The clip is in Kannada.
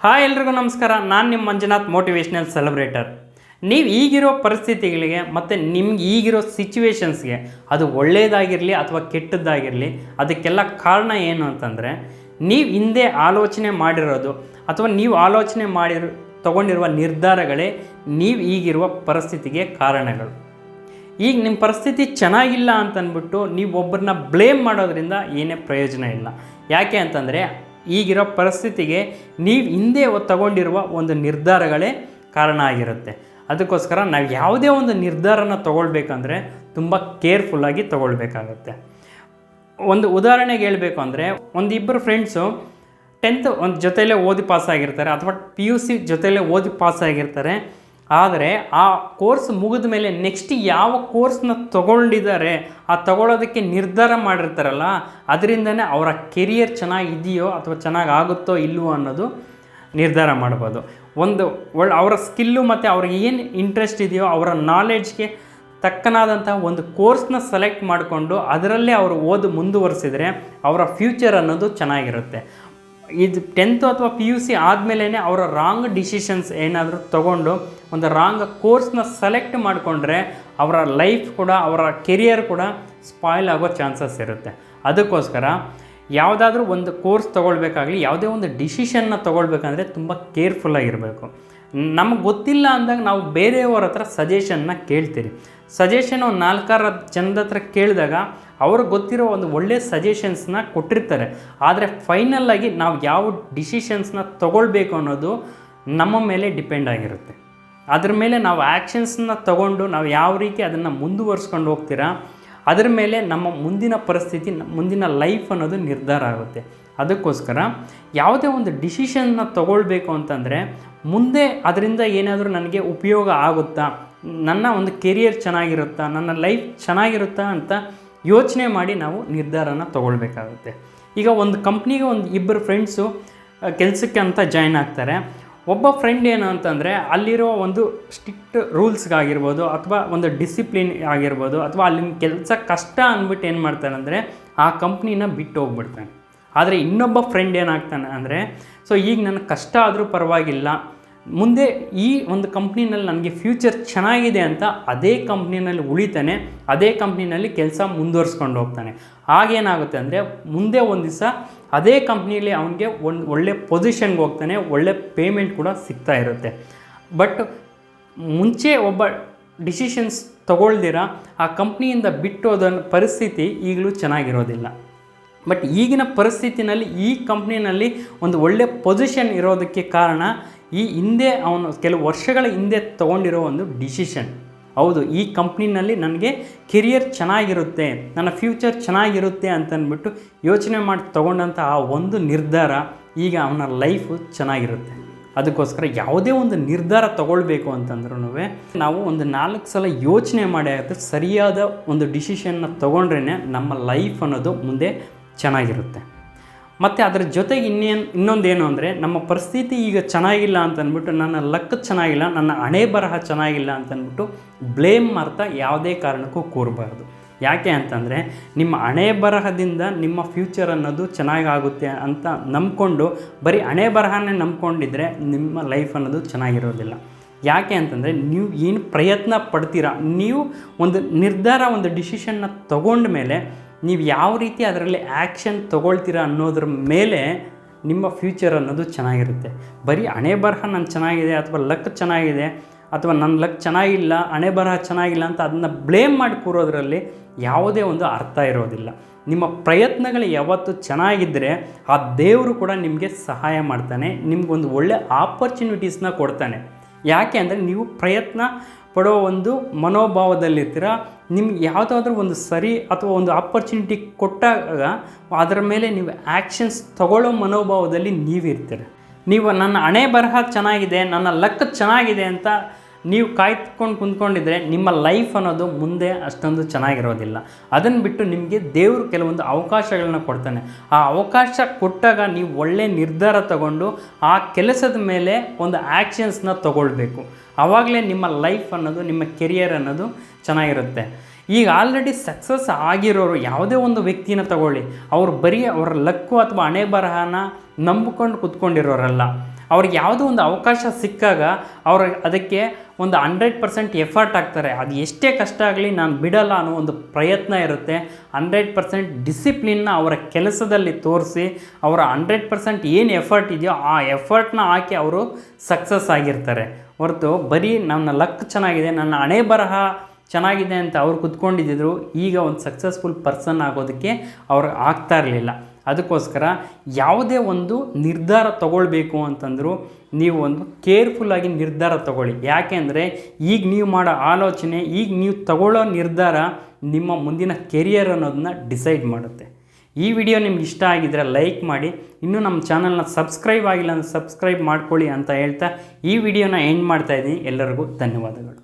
ಹಾಯ್ ಎಲ್ರಿಗೂ ನಮಸ್ಕಾರ. ನಾನು ನಿಮ್ಮ ಮಂಜುನಾಥ್ ಮೋಟಿವೇಶ್ನಲ್ ಸೆಲೆಬ್ರೇಟರ್ ನೀವು ಈಗಿರೋ ಪರಿಸ್ಥಿತಿಗಳಿಗೆ ಮತ್ತು ನಿಮ್ಗೆ ಈಗಿರೋ ಸಿಚುವೇಶನ್ಸ್ಗೆ ಅದು ಒಳ್ಳೆಯದಾಗಿರಲಿ ಅಥವಾ ಕೆಟ್ಟದ್ದಾಗಿರಲಿ ಅದಕ್ಕೆಲ್ಲ ಕಾರಣ ಏನು ಅಂತಂದರೆ, ನೀವು ಹಿಂದೆ ಆಲೋಚನೆ ಮಾಡಿರೋದು ಅಥವಾ ನೀವು ಆಲೋಚನೆ ಮಾಡಿರೋ, ತಗೊಂಡಿರುವ ನಿರ್ಧಾರಗಳೇ ನೀವು ಈಗಿರುವ ಪರಿಸ್ಥಿತಿಗೆ ಕಾರಣಗಳು. ಈಗ ನಿಮ್ಮ ಪರಿಸ್ಥಿತಿ ಚೆನ್ನಾಗಿಲ್ಲ ಅಂತಂದ್ಬಿಟ್ಟು ನೀವು ಒಬ್ಬರನ್ನ ಬ್ಲೇಮ್ ಮಾಡೋದ್ರಿಂದ ಏನೇ ಪ್ರಯೋಜನ ಇಲ್ಲ. ಯಾಕೆ ಅಂತಂದರೆ ಈಗಿರೋ ಪರಿಸ್ಥಿತಿಗೆ ನೀವು ಹಿಂದೆ ತಗೊಂಡಿರುವ ಒಂದು ನಿರ್ಧಾರಗಳೇ ಕಾರಣ ಆಗಿರುತ್ತೆ. ಅದಕ್ಕೋಸ್ಕರ ನಾವು ಯಾವುದೇ ಒಂದು ನಿರ್ಧಾರನ ತಗೊಳ್ಬೇಕಂದ್ರೆ ತುಂಬ ಕೇರ್ಫುಲ್ಲಾಗಿ ತಗೊಳ್ಬೇಕಾಗತ್ತೆ. ಒಂದು ಉದಾಹರಣೆಗೆ ಹೇಳಬೇಕು ಅಂದರೆ ಒಂದಿಬ್ಬರು ಫ್ರೆಂಡ್ಸು ಟೆಂತ್ ಒಂದು ಜೊತೆಯಲ್ಲೇ ಓದಿ ಪಾಸ್ ಆಗಿರ್ತಾರೆ ಅಥವಾ ಪಿ ಯು ಸಿ ಜೊತೆಯಲ್ಲೇ ಓದಿ ಪಾಸ್ ಆಗಿರ್ತಾರೆ. ಆದರೆ ಆ ಕೋರ್ಸ್ ಮುಗಿದ ಮೇಲೆ ನೆಕ್ಸ್ಟ್ ಯಾವ ಕೋರ್ಸ್ನ ತಗೊಂಡಿದ್ದಾರೆ, ಆ ತಗೊಳ್ಳೋದಕ್ಕೆ ನಿರ್ಧಾರ ಮಾಡಿರ್ತಾರಲ್ಲ, ಅದರಿಂದನೇ ಅವರ ಕೆರಿಯರ್ ಚೆನ್ನಾಗಿದೆಯೋ ಅಥವಾ ಚೆನ್ನಾಗಿ ಆಗುತ್ತೋ ಇಲ್ಲವೋ ಅನ್ನೋದು ನಿರ್ಧಾರ ಮಾಡ್ಬೋದು. ಒಂದು ಒಳ್ಳೆ ಅವರ ಸ್ಕಿಲ್ಲು ಮತ್ತು ಅವ್ರಿಗೆ ಏನು ಇಂಟ್ರೆಸ್ಟ್ ಇದೆಯೋ ಅವರ ನಾಲೆಡ್ಜ್ಗೆ ತಕ್ಕನಾದಂತಹ ಒಂದು ಕೋರ್ಸ್ನ ಸೆಲೆಕ್ಟ್ ಮಾಡಿಕೊಂಡು ಅದರಲ್ಲೇ ಅವರು ಓದು ಮುಂದುವರಿಸಿದರೆ ಅವರ ಫ್ಯೂಚರ್ ಅನ್ನೋದು ಚೆನ್ನಾಗಿರುತ್ತೆ. ಇದು ಟೆಂತು ಅಥವಾ ಪಿ ಯು ಸಿ ಆದಮೇಲೆ ಅವರ ರಾಂಗ್ ಡಿಸಿಷನ್ಸ್ ಏನಾದರೂ ತಗೊಂಡು ಒಂದು ರಾಂಗ್ ಕೋರ್ಸ್ನ ಸೆಲೆಕ್ಟ್ ಮಾಡಿಕೊಂಡ್ರೆ ಅವರ ಲೈಫ್ ಕೂಡ, ಅವರ ಕೆರಿಯರ್ ಕೂಡ ಸ್ಪಾಯ್ಲ್ ಆಗೋ ಚಾನ್ಸಸ್ ಇರುತ್ತೆ. ಅದಕ್ಕೋಸ್ಕರ ಯಾವುದಾದ್ರೂ ಒಂದು ಕೋರ್ಸ್ ತೊಗೊಳ್ಬೇಕಾಗಲಿ, ಯಾವುದೇ ಒಂದು ಡಿಸಿಷನ್ನ ತೊಗೊಳ್ಬೇಕಂದ್ರೆ ತುಂಬ ಕೇರ್ಫುಲ್ಲಾಗಿರಬೇಕು ನಮಗೆ ಗೊತ್ತಿಲ್ಲ ಅಂದಾಗ ನಾವು ಬೇರೆಯವರ ಹತ್ರ ಸಜೆಷನ್ನ ಕೇಳ್ತೀರಿ. ಸಜೆಷನ್ ಒಂದು ನಾಲ್ಕಾರ ಜನದ ಹತ್ರ ಕೇಳಿದಾಗ ಅವ್ರಿಗೆ ಗೊತ್ತಿರೋ ಒಂದು ಒಳ್ಳೆಯ ಸಜೆಷನ್ಸ್ನ ಕೊಟ್ಟಿರ್ತಾರೆ. ಆದರೆ ಫೈನಲ್ಲಾಗಿ ನಾವು ಯಾವ ಡಿಸಿಷನ್ಸ್ನ ತೊಗೊಳ್ಬೇಕು ಅನ್ನೋದು ನಮ್ಮ ಮೇಲೆ ಡಿಪೆಂಡ್ ಆಗಿರುತ್ತೆ. ಅದ್ರ ಮೇಲೆ ನಾವು ಆ್ಯಕ್ಷನ್ಸ್ನ ತಗೊಂಡು ನಾವು ಯಾವ ರೀತಿ ಅದನ್ನು ಮುಂದುವರ್ಸ್ಕೊಂಡು ಹೋಗ್ತೀರಾ, ಅದ್ರ ಮೇಲೆ ನಮ್ಮ ಮುಂದಿನ ಪರಿಸ್ಥಿತಿ, ಮುಂದಿನ ಲೈಫ್ ಅನ್ನೋದು ನಿರ್ಧಾರ ಆಗುತ್ತೆ. ಅದಕ್ಕೋಸ್ಕರ ಯಾವುದೇ ಒಂದು ಡಿಸಿಷನ್ನ ತಗೊಳ್ಬೇಕು ಅಂತಂದರೆ ಮುಂದೆ ಅದರಿಂದ ಏನಾದರೂ ನನಗೆ ಉಪಯೋಗ ಆಗುತ್ತಾ? ನನ್ನ ಒಂದು ಕೆರಿಯರ್ ಚೆನ್ನಾಗಿರುತ್ತಾ? ನನ್ನ ಲೈಫ್ ಚೆನ್ನಾಗಿರುತ್ತಾ ಅಂತ ಯೋಚನೆ ಮಾಡಿ ನಾವು ನಿರ್ಧಾರನ ತೊಗೊಳ್ಬೇಕಾಗುತ್ತೆ. ಈಗ ಒಂದು ಕಂಪ್ನಿಗೆ ಒಂದು ಇಬ್ಬರು ಫ್ರೆಂಡ್ಸು ಕೆಲಸಕ್ಕೆ ಅಂತ ಜಾಯ್ನ್ ಆಗ್ತಾರೆ. ಒಬ್ಬ ಫ್ರೆಂಡ್ ಏನು ಅಂತಂದರೆ ಅಲ್ಲಿರೋ ಒಂದು ಸ್ಟ್ರಿಕ್ಟ್ ರೂಲ್ಸ್ಗಾಗಿರ್ಬೋದು ಅಥವಾ ಒಂದು ಡಿಸಿಪ್ಲಿನ್ ಆಗಿರ್ಬೋದು ಅಥವಾ ಅಲ್ಲಿನ ಕೆಲಸ ಕಷ್ಟ ಅಂದ್ಬಿಟ್ಟು ಏನು ಮಾಡ್ತಾನೆ ಅಂದರೆ ಆ ಕಂಪ್ನಿನ ಬಿಟ್ಟು ಹೋಗ್ಬಿಡ್ತಾನೆ. ಆದರೆ ಇನ್ನೊಬ್ಬ ಫ್ರೆಂಡ್ ಏನಾಗ್ತಾನೆ ಅಂದರೆ ಸೊ ಈಗ ನನಗೆ ಕಷ್ಟ ಆದರೂ ಪರವಾಗಿಲ್ಲ. ಮುಂದೆ ಈ ಒಂದು ಕಂಪ್ನಿನಲ್ಲಿ ನನಗೆ ಫ್ಯೂಚರ್ ಚೆನ್ನಾಗಿದೆ ಅಂತ ಅದೇ ಕಂಪ್ನಿನಲ್ಲಿ ಉಳಿತಾನೆ, ಅದೇ ಕಂಪ್ನಿನಲ್ಲಿ ಕೆಲಸ ಮುಂದುವರ್ಸ್ಕೊಂಡು ಹೋಗ್ತಾನೆ. ಆಗೇನಾಗುತ್ತೆ ಅಂದರೆ, ಮುಂದೆ ಒಂದು ದಿವಸ ಅದೇ ಕಂಪ್ನಿಯಲ್ಲಿ ಅವನಿಗೆ ಒಂದು ಒಳ್ಳೆ ಪೊಸಿಷನ್ಗೆ ಹೋಗ್ತಾನೆ, ಒಳ್ಳೆ ಪೇಮೆಂಟ್ ಕೂಡ ಸಿಗ್ತಾ ಇರುತ್ತೆ. ಬಟ್ ಮುಂಚೆ ಒಬ್ಬ ಡಿಸಿಷನ್ಸ್ ತಗೊಳ್ದಿರ, ಆ ಕಂಪ್ನಿಯಿಂದ ಬಿಟ್ಟೋದ ಪರಿಸ್ಥಿತಿ ಈಗಲೂ ಚೆನ್ನಾಗಿರೋದಿಲ್ಲ. ಬಟ್ ಈಗಿನ ಪರಿಸ್ಥಿತಿನಲ್ಲಿ ಈ ಕಂಪ್ನಿನಲ್ಲಿ ಒಂದು ಒಳ್ಳೆ ಪೊಸಿಷನ್ ಇರೋದಕ್ಕೆ ಕಾರಣ ಈ ಹಿಂದೆ ಅವನು ಕೆಲವು ವರ್ಷಗಳ ಹಿಂದೆ ತೊಗೊಂಡಿರೋ ಒಂದು ಡಿಸಿಷನ್ ಹೌದು, ಈ ಕಂಪ್ನಿನಲ್ಲಿ ನನಗೆ ಕೆರಿಯರ್ ಚೆನ್ನಾಗಿರುತ್ತೆ, ನನ್ನ ಫ್ಯೂಚರ್ ಚೆನ್ನಾಗಿರುತ್ತೆ ಅಂತಂದ್ಬಿಟ್ಟು ಯೋಚನೆ ಮಾಡಿ ತೊಗೊಂಡಂಥ ಆ ಒಂದು ನಿರ್ಧಾರ ಈಗ ಅವನ ಲೈಫು ಚೆನ್ನಾಗಿರುತ್ತೆ. ಅದಕ್ಕೋಸ್ಕರ ಯಾವುದೇ ಒಂದು ನಿರ್ಧಾರ ತಗೊಳ್ಬೇಕು ಅಂತಂದ್ರೂ ನಾವು ಒಂದು ನಾಲ್ಕು ಸಲ ಯೋಚನೆ ಮಾಡಿ ಆಗುತ್ತೆ ಸರಿಯಾದ ಒಂದು ಡಿಸಿಷನ್ನ ತೊಗೊಂಡ್ರೇ ನಮ್ಮ ಲೈಫ್ ಅನ್ನೋದು ಮುಂದೆ ಚೆನ್ನಾಗಿರುತ್ತೆ. ಮತ್ತು ಅದರ ಜೊತೆಗೆ ಇನ್ನೇನು, ಇನ್ನೊಂದೇನು ಅಂದರೆ ನಮ್ಮ ಪರಿಸ್ಥಿತಿ ಈಗ ಚೆನ್ನಾಗಿಲ್ಲ ಅಂತಂದ್ಬಿಟ್ಟು ನನ್ನ ಲಕ್ ಚೆನ್ನಾಗಿಲ್ಲ, ನನ್ನ ಹಣೆ ಬರಹ ಚೆನ್ನಾಗಿಲ್ಲ ಅಂತಂದ್ಬಿಟ್ಟು ಬ್ಲೇಮ್ ಮಾಡ್ತಾ ಯಾವುದೇ ಕಾರಣಕ್ಕೂ ಕೂರಬಾರ್ದು. ಯಾಕೆ ಅಂತಂದರೆ ನಿಮ್ಮ ಹಣೆ ಬರಹದಿಂದ ನಿಮ್ಮ ಫ್ಯೂಚರ್ ಅನ್ನೋದು ಚೆನ್ನಾಗಾಗುತ್ತೆ ಅಂತ ನಂಬ್ಕೊಂಡು, ಬರೀ ಹಣೆ ಬರಹನೇ ನಂಬ್ಕೊಂಡಿದ್ರೆ ನಿಮ್ಮ ಲೈಫ್ ಅನ್ನೋದು ಚೆನ್ನಾಗಿರೋದಿಲ್ಲ. ಯಾಕೆ ಅಂತಂದರೆ ನೀವು ಏನು ಪ್ರಯತ್ನ ಪಡ್ತೀರಾ, ನೀವು ಒಂದು ನಿರ್ಧಾರ, ಒಂದು ಡಿಸಿಷನ್ನ ತಗೊಂಡ ಮೇಲೆ ನೀವು ಯಾವ ರೀತಿ ಅದರಲ್ಲಿ ಆ್ಯಕ್ಷನ್ ತೊಗೊಳ್ತೀರಾ ಅನ್ನೋದ್ರ ಮೇಲೆ ನಿಮ್ಮ ಫ್ಯೂಚರ್ ಅನ್ನೋದು ಚೆನ್ನಾಗಿರುತ್ತೆ. ಬರೀ ಹಣೆ ಬರಹ ನಾನು ಚೆನ್ನಾಗಿದೆ ಅಥವಾ ಲಕ್ ಚೆನ್ನಾಗಿದೆ ಅಥವಾ ನನ್ನ ಲಕ್ ಚೆನ್ನಾಗಿಲ್ಲ, ಹಣೆ ಬರಹ ಚೆನ್ನಾಗಿಲ್ಲ ಅಂತ ಅದನ್ನು ಬ್ಲೇಮ್ ಮಾಡಿ ಕೂರೋದ್ರಲ್ಲಿ ಯಾವುದೇ ಒಂದು ಅರ್ಥ ಇರೋದಿಲ್ಲ. ನಿಮ್ಮ ಪ್ರಯತ್ನಗಳು ಯಾವತ್ತು ಚೆನ್ನಾಗಿದ್ದರೆ ಆ ದೇವರು ಕೂಡ ನಿಮಗೆ ಸಹಾಯ ಮಾಡ್ತಾನೆ, ನಿಮ್ಗೊಂದು ಒಳ್ಳೆ ಆಪರ್ಚುನಿಟೀಸ್ನ ಕೊಡ್ತಾನೆ. ಯಾಕೆ ಅಂದರೆ ನೀವು ಪ್ರಯತ್ನ ಪಡೋ ಒಂದು ಮನೋಭಾವದಲ್ಲಿರ್ತೀರ, ನಿಮ್ಗೆ ಯಾವುದಾದ್ರೂ ಒಂದು ಸರಿ ಅಥವಾ ಒಂದು ಆಪರ್ಚುನಿಟಿ ಕೊಟ್ಟಾಗ ಅದರ ಮೇಲೆ ನೀವು ಆ್ಯಕ್ಷನ್ಸ್ ತಗೊಳ್ಳೋ ಮನೋಭಾವದಲ್ಲಿ ನೀವಿರ್ತೀರ. ನೀವು ನನ್ನ ಹಣೆ ಬರಹ ಚೆನ್ನಾಗಿದೆ, ನನ್ನ ಲಕ್ ಚೆನ್ನಾಗಿದೆ ಅಂತ ನೀವು ಕಾಯ್ತುಕೊಂಡು ಕುಂತ್ಕೊಂಡಿದ್ರೆ ನಿಮ್ಮ ಲೈಫ್ ಅನ್ನೋದು ಮುಂದೆ ಅಷ್ಟೊಂದು ಚೆನ್ನಾಗಿರೋದಿಲ್ಲ. ಅದನ್ನು ಬಿಟ್ಟು ನಿಮಗೆ ದೇವರು ಕೆಲವೊಂದು ಅವಕಾಶಗಳನ್ನ ಕೊಡ್ತಾನೆ. ಆ ಅವಕಾಶ ಕೊಟ್ಟಾಗ ನೀವು ಒಳ್ಳೆ ನಿರ್ಧಾರ ತಗೊಂಡು ಆ ಕೆಲಸದ ಮೇಲೆ ಒಂದು ಆ್ಯಕ್ಷನ್ಸ್ನ ತಗೊಳ್ಬೇಕು. ಆವಾಗಲೇ ನಿಮ್ಮ ಲೈಫ್ ಅನ್ನೋದು, ನಿಮ್ಮ ಕೆರಿಯರ್ ಅನ್ನೋದು ಚೆನ್ನಾಗಿರುತ್ತೆ. ಈಗ ಆಲ್ರೆಡಿ ಸಕ್ಸಸ್ ಆಗಿರೋರು ಯಾವುದೇ ಒಂದು ವ್ಯಕ್ತಿನ ತಗೊಳ್ಳಿ. ಅವರು ಬರೀ ಅವರ ಲಕ್ಕು ಅಥವಾ ಹಣೆ ಬರಹನ ನಂಬಿಕೊಂಡು ಕುತ್ಕೊಂಡಿರೋರಲ್ಲ. ಅವ್ರಿಗೆ ಯಾವುದೋ ಒಂದು ಅವಕಾಶ ಸಿಕ್ಕಾಗ ಅವ್ರ ಅದಕ್ಕೆ ಒಂದು ಹಂಡ್ರೆಡ್ ಪರ್ಸೆಂಟ್ ಎಫರ್ಟ್ ಹಾಕ್ತಾರೆ. ಅದು ಎಷ್ಟೇ ಕಷ್ಟ ಆಗಲಿ ನಾನು ಬಿಡಲ್ಲ ಅನ್ನೋ ಒಂದು ಪ್ರಯತ್ನ ಇರುತ್ತೆ. ಹಂಡ್ರೆಡ್ ಪರ್ಸೆಂಟ್ ಡಿಸಿಪ್ಲಿನ್ನ ಅವರ ಕೆಲಸದಲ್ಲಿ ತೋರಿಸಿ ಅವರ ಹಂಡ್ರೆಡ್ ಪರ್ಸೆಂಟ್ ಏನು ಎಫರ್ಟ್ ಇದೆಯೋ ಆ ಎಫರ್ಟ್ನ ಹಾಕಿ ಅವರು ಸಕ್ಸಸ್ ಆಗಿರ್ತಾರೆ. ಹೊರತು ಬರೀ ನನ್ನ ಲಕ್ ಚೆನ್ನಾಗಿದೆ, ನನ್ನ ಹಣೆ ಬರಹ ಚೆನ್ನಾಗಿದೆ ಅಂತ ಅವ್ರು ಕುತ್ಕೊಂಡಿದ್ದರು ಈಗ ಒಂದು ಸಕ್ಸಸ್ಫುಲ್ ಪರ್ಸನ್ ಆಗೋದಕ್ಕೆ ಅವ್ರಿಗೆ ಆಗ್ತಾ ಇರಲಿಲ್ಲ. ಅದಕ್ಕೋಸ್ಕರ ಯಾವುದೇ ಒಂದು ನಿರ್ಧಾರ ತಗೊಳ್ಬೇಕು ಅಂತಂದರೂ ನೀವು ಒಂದು ಕೇರ್ಫುಲ್ಲಾಗಿ ನಿರ್ಧಾರ ತಗೊಳ್ಳಿ. ಯಾಕೆಂದರೆ ಈಗ ನೀವು ಮಾಡೋ ಆಲೋಚನೆ, ಈಗ ನೀವು ತಗೊಳ್ಳೋ ನಿರ್ಧಾರ ನಿಮ್ಮ ಮುಂದಿನ ಕೆರಿಯರ್ ಅನ್ನೋದನ್ನ ಡಿಸೈಡ್ ಮಾಡುತ್ತೆ. ಈ ವಿಡಿಯೋ ನಿಮ್ಗೆ ಇಷ್ಟ ಆಗಿದ್ರೆ ಲೈಕ್ ಮಾಡಿ. ಇನ್ನೂ ನಮ್ಮ ಚಾನಲ್ನ ಸಬ್ಸ್ಕ್ರೈಬ್ ಆಗಿಲ್ಲ ಅಂದರೆ ಸಬ್ಸ್ಕ್ರೈಬ್ ಮಾಡ್ಕೊಳ್ಳಿ ಅಂತ ಹೇಳ್ತಾ ಈ ವಿಡಿಯೋನ ಎಂಡ್ ಮಾಡ್ತಾ ಇದ್ದೀನಿ. ಎಲ್ಲರಿಗೂ ಧನ್ಯವಾದಗಳು.